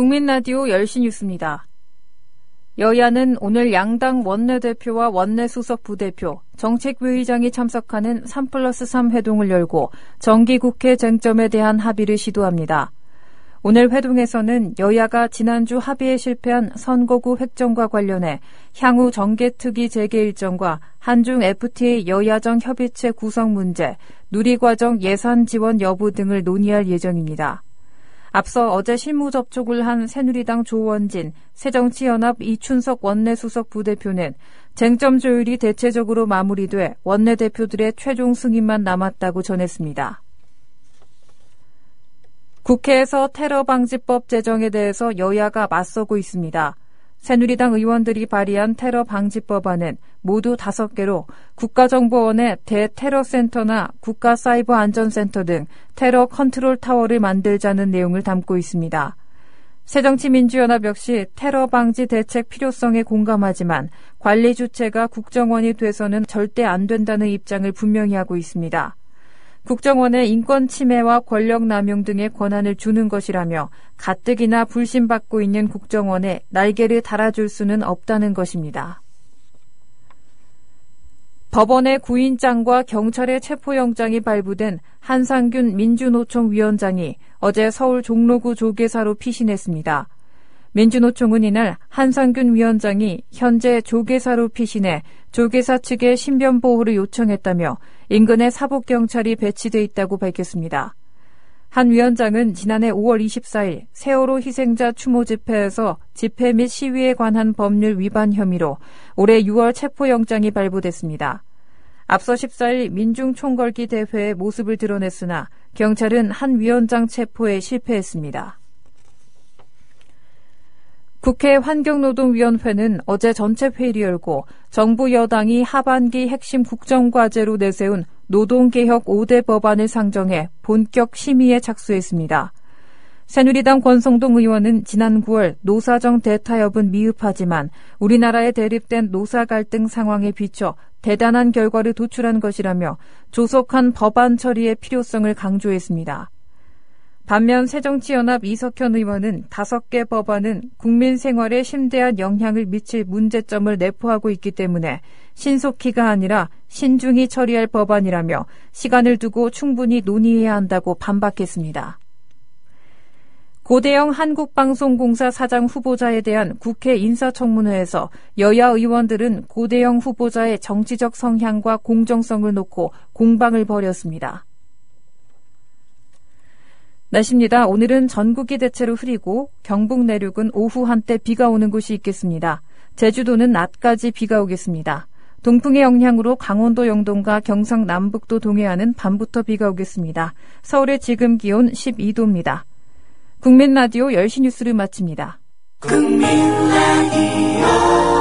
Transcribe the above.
국민 라디오 10시 뉴스입니다. 여야는 오늘 양당 원내대표와 원내수석 부대표, 정책위의장이 참석하는 3 플러스 3 회동을 열고 정기국회 쟁점에 대한 합의를 시도합니다. 오늘 회동에서는 여야가 지난주 합의에 실패한 선거구 획정과 관련해 향후 정개특위 재개 일정과 한중 FTA 여야정 협의체 구성 문제, 누리과정 예산 지원 여부 등을 논의할 예정입니다. 앞서 어제 실무 접촉을 한 새누리당 조원진, 새정치연합 이춘석 원내수석 부대표는 쟁점 조율이 대체적으로 마무리돼 원내대표들의 최종 승인만 남았다고 전했습니다. 국회에서 테러 방지법 제정에 대해서 여야가 맞서고 있습니다. 새누리당 의원들이 발의한 테러 방지법안은 모두 다섯 개로 국가정보원의 대테러센터나 국가사이버안전센터 등 테러 컨트롤 타워를 만들자는 내용을 담고 있습니다. 새정치민주연합 역시 테러 방지 대책 필요성에 공감하지만 관리 주체가 국정원이 돼서는 절대 안 된다는 입장을 분명히 하고 있습니다. 국정원의 인권 침해와 권력 남용 등의 권한을 주는 것이라며 가뜩이나 불신받고 있는 국정원에 날개를 달아줄 수는 없다는 것입니다. 법원의 구인장과 경찰의 체포영장이 발부된 한상균 민주노총 위원장이 어제 서울 종로구 조계사로 피신했습니다. 민주노총은 이날 한상균 위원장이 현재 조계사로 피신해 조계사 측에 신변 보호를 요청했다며 인근에 사복 경찰이 배치돼 있다고 밝혔습니다. 한 위원장은 지난해 5월 24일 세월호 희생자 추모 집회에서 집회 및 시위에 관한 법률 위반 혐의로 올해 6월 체포영장이 발부됐습니다. 앞서 14일 민중총궐기 대회의 모습을 드러냈으나 경찰은 한 위원장 체포에 실패했습니다. 국회 환경노동위원회는 어제 전체 회의를 열고 정부 여당이 하반기 핵심 국정과제로 내세운 노동개혁 5대 법안을 상정해 본격 심의에 착수했습니다. 새누리당 권성동 의원은 지난 9월 노사정 대타협은 미흡하지만 우리나라에 대립된 노사 갈등 상황에 비춰 대단한 결과를 도출한 것이라며 조속한 법안 처리의 필요성을 강조했습니다. 반면 새정치연합 이석현 의원은 다섯 개 법안은 국민 생활에 심대한 영향을 미칠 문제점을 내포하고 있기 때문에 신속히가 아니라 신중히 처리할 법안이라며 시간을 두고 충분히 논의해야 한다고 반박했습니다. 고대영 한국방송공사 사장 후보자에 대한 국회 인사청문회에서 여야 의원들은 고대영 후보자의 정치적 성향과 공정성을 놓고 공방을 벌였습니다. 날씨입니다. 오늘은 전국이 대체로 흐리고 경북 내륙은 오후 한때 비가 오는 곳이 있겠습니다. 제주도는 낮까지 비가 오겠습니다. 동풍의 영향으로 강원도 영동과 경상 남북도 동해안은 밤부터 비가 오겠습니다. 서울의 지금 기온 12도입니다. 국민 라디오 10시 뉴스를 마칩니다. 국민 라디오